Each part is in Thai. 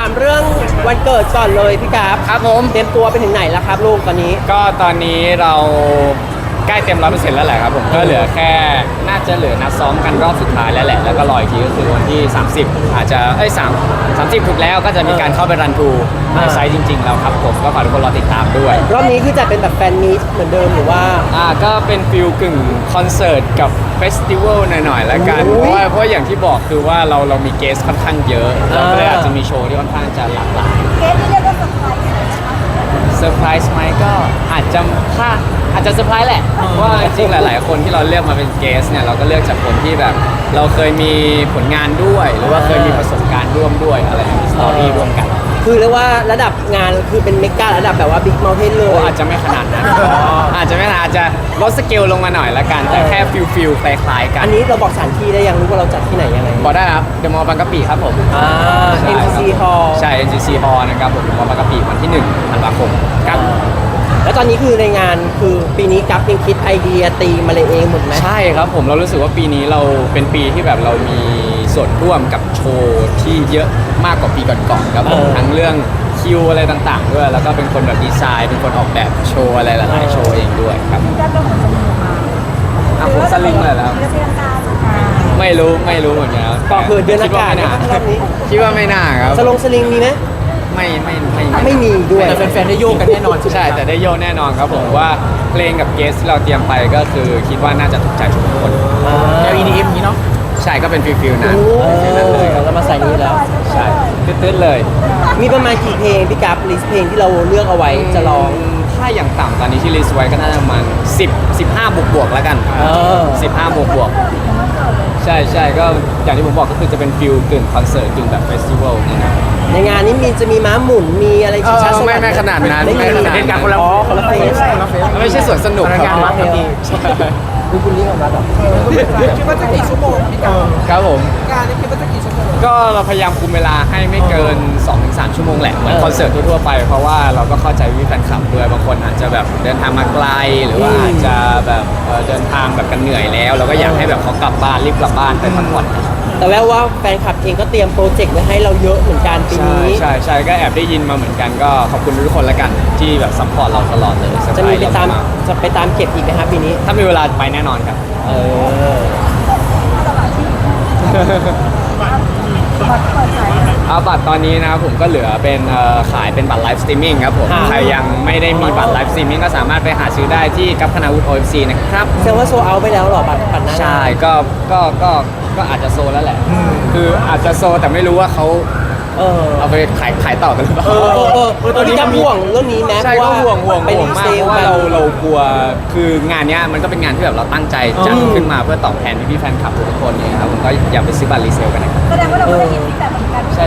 ามเรื่องวันเกิดก่อนเลยพี่กราฟครับผม เตรียมตัวไปถึงไหนแล้วครับลูกตอนนี้ ก็ตอนนี้เราใกล้เต็มร้อยเปอร์เซ็นต์แล้วแหละครับผมก็เหลือแค่น่าจะเหลือนัดซ้อมกันรอบสุดท้ายแล้วแหละ แล้วก็รออีกทีก็คือวันที่ 30 อาจจะเอ้ย3 30ถูกแล้วก็จะมีการเข้าไปรันทูในไซต์จริง ๆ แล้วครับผมก็ฝากทุกคนรอติดตามด้วย รอบนี้คือจะเป็นแบบแฟนมีตเหมือนเดิมหรือว่า อ่าก็เป็นฟิลกึ่งคอนเสิร์ตกับเฟสติวัลหน่อยๆแล้วกัน โอ้เพยราะว่าเพราะว่าอย่างที่บอกคือว่าเราเรามีเกสค่อนข้างเยอะ เราก็เลยอ่า อาจจะมีโชว์ที่ค่อนข้างจะหลากหลายเกสนี่เรียกว่าเซอร์ไพรส์ เลยนะคะเซอร์ไพรส์ไหมก็อาจจะถ้าอาจจะเซอร์ไพรส์แหละเพราะว่าจริงๆหลาย ๆ คนที่เราเลือกมาเป็นเกสเนี่ยเราก็เลือกจากคนที่แบบ เราเคยมีผลงานด้วย หรือว่าเคยมีประสบการณ์ร่วมด้วยอะไรมีสตอรี่ร่วมกัน คือเรียกว่าระดับงานคือเป็นเมการะดับแบบว่าบิ๊กเมลเทนเลโอ้ยอาจจะไม่ขนาดนั้นอาจจะไม่ขนาดอาจจะลดสเกลลงมาหน่อยละกัน แต่แค่ฟิลฟิลคล้ายๆกัอันนนี้เราบอกสถานที่ได้ยังรู้ว่าเราจัดที่ไหนยังไงบอกได้ครับเดอะมอลล์บางกะปิครับผมอ่า ใช่ครับ NCC Hall ใช่ NCC Hall นะครับผมเดอะมอลล์บางกะปิวันที่1ธันวาคมครับ แล้วตอนนี้คือในงานคือปีนี้กัฟยังคิดไอเดียตีมาเลยเองหมดไหม ใช่ครับผมเรารู้สึกว่าปีนี้เราเป็นปีที่แบบเรามี ส่วนร่วมกับโชว์ที่เยอะมากกว่าปีก่อนๆครับผมเออ ทั้งเรื่องคิวอะไรต่างๆด้วย แล้วก็เป็นคนแบบดีไซน์ เป็นคนออกแบบโชว์อะไรหลายๆโชว์เองด้วยครับได้เป็นหัวจมูกมาอะผมสลิงเลยแล้ว เรียกเป็นการอ่าไม่รู้ไม่รู้เหมือนกันครับก็คือเดือนอากาศคิดว่านะไม่รอบนี้คิดว่าไม่น่าครับสลงสลิงมีไหม ไม่ไม่ไม่ไม่มีด้วย แต่แฟนๆได้โยกกันแน่นอนใช่ไหมใช่ครับแต่ได้โยกแน่นอนครับผมว่าเพลงกับเกสที่เราเตรียมไปก็คือคิดว่าน่าจะถูกใจทุกคนแนว EDM อย่างนี้เนาะ ใช่ก็เป็นฟิลฟิลนั้นโอ้ฟิลนั้นเลยครับเรามาใส่นี้แล้ว ใช่ตื้นๆเลย มีประมาณกี่เพลงพี่กัฟลิสต์เพลงที่เราเลือกเอาไว้จะร้อง ถ้าอย่างต่ำตอนนี้ที่ลิสต์ไว้ก็น่าจะประมาณ10 15บวกบวกๆแล้วกันเออ15บวกบวกๆใช่ใช่ก็อย่างที่ผมบอกก็คือจะเป็นฟิลกึ่งคอนเสิร์ตกึ่งแบบเฟสติวัลนี่นะ ในงานนี้มีจะมีม้าหมุนมีอะไรชิงช้าสวรรค์ไม่ไม่ขนาดนั้นไม่ไม่มีขนาดนั้นเหตุการณ์คนละอ๋อคนละเฟสคนละเฟส ไม่ใช่สวนสนุกพนักงานควัรัดบพอดีใช่ ดูคุณลิงของเราแบบคิดว่าจะกี่ชั่วโมงพี่กาครับผม การนี้คิดว่าจะกี่ชั่วโมงก็เราพยายามคุมเวลาให้ไม่เกิน 2-3 ชั่วโมงแหละเหมือนเออคอนเสิร์ตทั่วๆไป เพราะว่าเราก็เข้าใจวิแฟนคลับด้วยบางคนอาจจะแบบเดินทางมาไกลหรือว่าอืมอาจจะแบบเอ่อเดินทางแบบกันเหนื่อยแล้ว เราก็อยากให้แบบเขากลับบ้านรีบกลับบ้านไปพักผ่อน แต่แววว่าแฟนคลับเองก็เตรียมโปรเจกต์ไว้ให้เราเยอะเหมือนกันปีใช่นี้ ใช่ใช่ก็แอบได้ยินมาเหมือนกันก็ขอบคุณทุกคนละกันที่แบบซัพพอร์ตเราตลอดเลยเซอร์จะพรมีส์ไปเราตามมากจะไปตามเก็บอีกไหมครับปีนี้ ถ้ามีเวลาไปแน่นอนครับเออ บัตรเปิดขาย เอาบัตรตอนนี้นะครับผมก็เหลือเป็นเอ่อขายเป็นบัตรไลฟ์สตรีมมิ่งครับผมครับใครยังไม่ได้มีบัตรไลฟ์สตรีมมิ่งก็สามารถไปหาซื้อได้ที่กัปพนาวุฒิ OFC นะครับ แสดงว่าโซเอาไปแล้วเหรอบัตรบัตรหนั้น ใช่ก็ก็ก็ ก็อาจจะโซแล้วแหละ คืออาจจะโซแต่ไม่รู้ว่าเขาเออเอาไปขายขายต่อกันหรือเปล่า เออเออเออเออตอนนี้ก็ห่วงเรื่องนี้ไหมใช่ก็ห่วงห่วงไปห่วรีงมาเซกลเพราะว่ากันเราเรากลัวคืองานเนี้ยมันก็เป็นงานที่แบบเราตั้งใจจัดอืมขึ้นมาเพื่อตอบแทนพี่ๆแฟนคลับทุกคนเนี่ยครับผมก็อย่าไปซื้อบัตรรีเซลกันนะครับ แสดงว่าเราก็ได้ยินที่แต่เหมือนกัน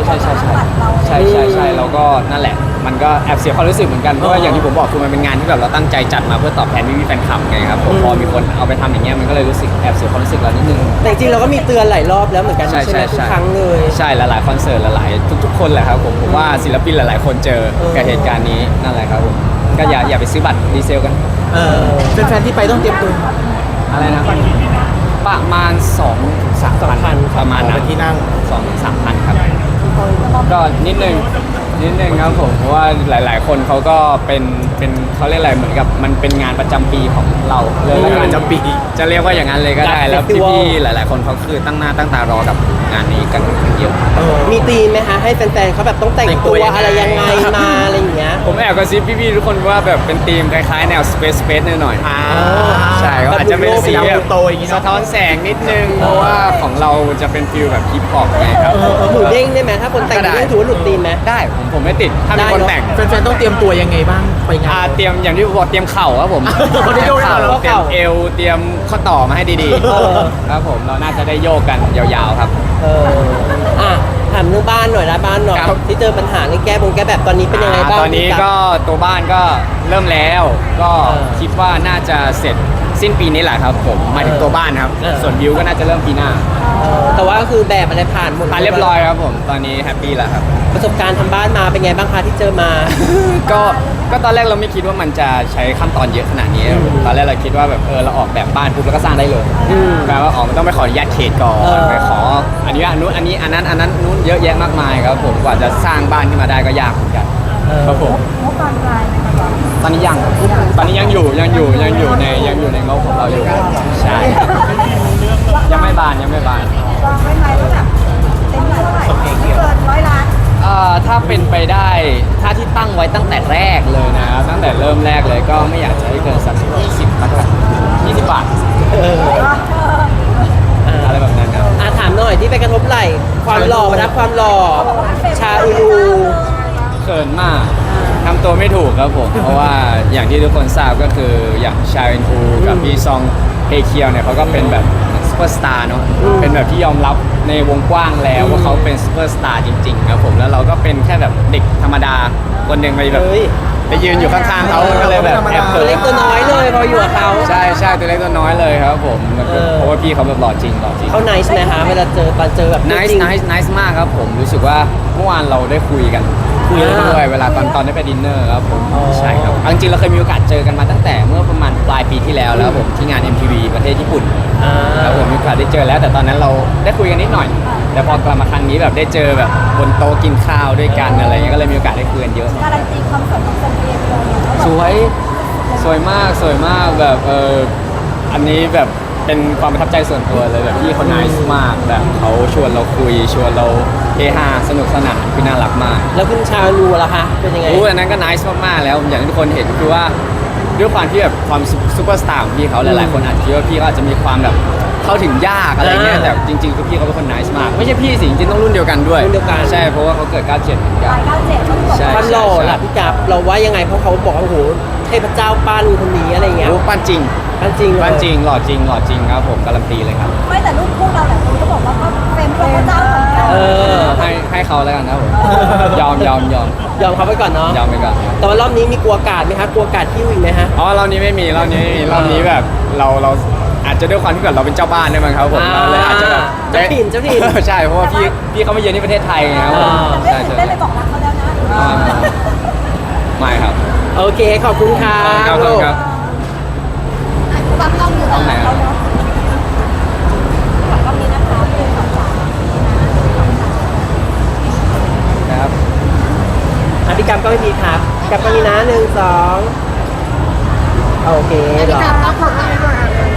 ใช่ใช่ใช่ใช่บัตรเราใช่ใช่ใช่แล้วก็นั่นแหละ มันก็แอบเสียความรู้สึกเหมือนกันเพราะว่าอย่างที่ผมบอกคือมันเป็นงานที่แบบเราตั้งใจจัดมาเพื่อตอบแทนพี่ๆแฟนคลับไงครับผมพอมีคนเอาไปทำอย่างเงี้ยมันก็เลยรู้สึกแอบเสียความรู้สึกเรานิดนึง แต่จริงๆเราก็มีเตือนหลายรอบแล้วเหมือนกันใช่ใช่ไหมใช่ทุกใช่ครั้งเลย ใช่หลายๆคอนเสิร์ตหลายๆทุก ๆ คนแหละครับผมผมว่าศิลปินหลาย ๆ คนเจอเออกับเหตุการณ์นี้นั่นแหละครับผมก็อย่าอย่าไปซื้อบัตรดีเซลกันเออแฟนๆที่ไปต้องเตรียมตัวอะไรนะประมาณ2 3พันประมาณนั้นเป็นที่นั่งสองสามพันครับ ก็นิดนึง นิดนึงครับผมเพราะว่าหลาย ๆ คนเขาก็เป็นเป็นเขาเรียกอะไรเหมือนกับมันเป็นงานประจำปีของเราเลยแล้วกันประจำปี จะเรียกว่าอย่างนั้นเลยก็ได้จัดแล้ว festival พี่ ๆ หลาย ๆ คนเขาคือตั้งหน้าตั้งตารอกับงานนี้กันค่อนข้างเยอะเออมีธีมไหมคะให้แฟนๆเขาแบบต้องแต่งแต่งตัตัววยังไง อะไรยังไงมาอะไรอย่างเงี้ยผมแอบกระซิบพี่ ๆ ทุกคนว่าแบบเป็นธีมคล้าย ๆ แนว Space Space หน่อยๆ อ่าใช่ก็อาจจะเป็นสีดาวแบพลูบโตอย่างงี้เนอะสะท้อนแสงนิดนึง เพราะว่าของเราจะเป็นฟิลแบบฮิปฮอปไงครับ เออเออหมูเด้งได้ไหมถ้าคนแต่งก็ได้หมูเด้งถือว่าหลุดธีมไหมได้ผมผมไม่ติดถ้ามีได้คนเนอะแต่งแฟนๆต้องเตรียมตัวยังไงบ้างไปงาอ่าน เตรียมอย่างที่บอกเตรียมเข่าครับผมคนที่โยกได้เข่าเหรอเตรียมเอวเตรียมข้อต่อมาให้ดีเออ ๆครับผมเราน่าจะได้โยกกันยาวๆครับ เอออะถามเรื่องบ้านหน่อยนะบ้านหน่อยครับ ที่เจอปัญหาเรื่องแก้บงแก้แบบตอนนี้เป็นยังไงบ้างตอนนี้พี่ก็ตัวบ้านก็เริ่มแล้ว ก็เออ คิดว่าน่าจะเสร็จ สิ้นปีนี้แหละครับผมหมายถึงตัวบ้านครับ เออ ส่วนวิวก็น่าจะเริ่มปีหน้าเออแต่ว่าก็คือแบบอะไรผ่านหมดผ่านเรียบร้อยครับผมตอนนี้แฮปปี้แล้วครับ ประสบการณ์ทำบ้านมาเป็นไงบ้างคะที่เจอมา ก็ก็ตอนแรกเราไม่คิดว่ามันจะใช้ขั้นตอนเยอะขนาดนี้ตอนแรกเราคิดว่าแบบเออเราออกแบบบ้านปุ๊บแล้วก็สร้างได้เลยอืมแปลว่าอ๋อมันต้องไปขออนุญาตเขตก่อนเออ ไปขออนุญาตนู้นอันนี้อันนั้นอันนั้นนู้นเยอะแยะมากมายครับผมกว่าจะสร้างบ้านขึ้นมาได้ก็ยากเหมือนกันเออครับผม งบปานกลายไหมคะตอนนี้ยังตอนนี้ยังอยู่ยังอยู่ยังอยู่ในยังอยู่ ช่ยังไม่บานยังไม่บานวางไว้ไหมว่าแบบเต็มเท่าไหร่ไม่เกินร้อยล้านเอ่อถ้าเป็นไปได้ถ้าที่ตั้งไว้ตั้งแต่แรกเลยนะครับตั้งแต่เริ่มแรกเลยก็ไม่อยากจะให้เกินสัก20ละกัน20บาทเอออะอะไรแบบนั้นครับอะถามหน่อยที่ไปกระทบไหล่ความหล่อมาทับความหล่อชาอูรูเขินมากทำตัวไม่ถูกครับผม เพราะว่าอย่างที่ทุกคนทราบก็คืออย่างชาเอนทูกับพี่ซอง เฮเคียวเนี่ยเขาก็เป็นแบบซูเปอร์สตาร์เนาะเป็นแบบที่ยอมรับในวงกว้างแล้วว่าเขาเป็นซูเปอร์สตาร์จริงๆครับผมแล้วเราก็เป็นแค่แบบเด็กธรรมดาคนหนึ่งไปแบบเฮ้ยไปยืนอยู่ข้างๆเขาก็เลยแบบแอบตัเขิวนเล็กตัวน้อยเลยพออยู่กับเขาใช่ใช่ตัวเล็กตัวน้อยเลยครับผมแล้วก็เออเพราะว่าพี่เขาแบบหล่อจริงหล่อจริงเขาไนส์ไหมคะเวลาเจอตอนเจอแบบนิสจริงนิสนิสมากครับผมรู้สึกว่าเมื่อวานเราได้คุยกัน คุยกันอ่าด้วยเวลาตอนตอนได้ไปดินเนอร์ครับผมอ๋อใช่ครับเอาจริงๆเราเคยมีโอกาสเจอกันมาตั้งแต่เมื่อประมาณปลายปีที่แล้วแล้วครับผมที่งาน MTV ประเทศญี่ปุ่นอ่าครับผมมีโอกาสได้เจอแล้ว แต่ตอนนั้นเราได้คุยกันนิดหน่อย แต่พอกลับมาครั้งนี้แบบได้เจอแบบบนโต๊ะกินข้าวด้วยกันอะไรเงี้ยก็เลยมีโอกาสได้คุยกันเยอะ การันตีความสวยของเซนเปียเลยเนี่ยเขาสบอกวย สวยมากสวยมากแบบเอออันนี้แบบ เป็นความประทับใจส่วนตัวเลยแบบพี่เขา nice มากแบบเขาชวนเราคุยชวนเราเฮฮาสนุกสนานคือน่ารักมากแล้วคุณชาลูล่ะคะเป็นยังไงรู้อันนั้นก็ nice มากๆแล้วอย่างที่ทุกคนเห็นคือว่าด้วยความที่แบบความซูเปอร์สตาร์ของพี่เขาหลายๆคนอาจจะคิดว่าพี่เขาอาจจะมีความแบบ เข้าถึงยากอะไรเงี้ยอ่าแต่จริงๆคือพี่เขาเป็นคน nice มาก ไม่ใช่พี่สิจริงๆต้องรุ่นเดียวกันด้วยรุ่นเดียวกัน ใช่เพราะว่าเขาเกิด 97เหมือนกันรายการเจ็ดต้องบอกใช่ ความหล่อล่ะพี่จับเราว่ายังไงเพราะเขาบอกว่าโอ้โหเทพเจ้าปั้นคนนี้อะไรเงี้ยโอ้ปั้นจริงปั้นจริงเลยปั้นจริงหล่อจริงหล่อจริงครับผมการันตีเลยครับไม่แต่รูปคู่เราหลายคนก็บอกว่าก็เป็นพระเจ้าเหมือนกันเออให้ให้เขาแล้วกันครับผมยอมยอมยอมยอมเขาไปก่อนเนาะยอมไปก่อน แต่ว่ารอบนี้มีกลัวกาดไหมคะกลัวกาดที่วิ่งไหมฮะ อ๋อรอบนี้ไม่มีรอบนี้ไม่มีรอบนี้แบบเราเรา อาจจะด้วยความที่แบบเราเป็นเจ้าบ้านด้วยมั้งครับผมอ่าเราเลยอาจจะแบบเจ้าถิ่นเจ้าถิ่น ใช่เพราะว่าพี่พี่เขามาเยือนที่ประเทศไทยไงครับผมอ่าแต่ไม่ใช่ถึงใช่ได้ไปบอกรักเขาแล้วนะอ่าไม่ครับ โอเค ขอบคุณค่ะครับครับครับฟังต้องอยู่ตรงไหนครับฝั่งก็มีนะคะหนึ่งสองสามครับอะพี่กัมก็ไม่มีครับพี่กัมก็มีนะหนึ่งสองโอเคหรอต้องขอบคุณด้วย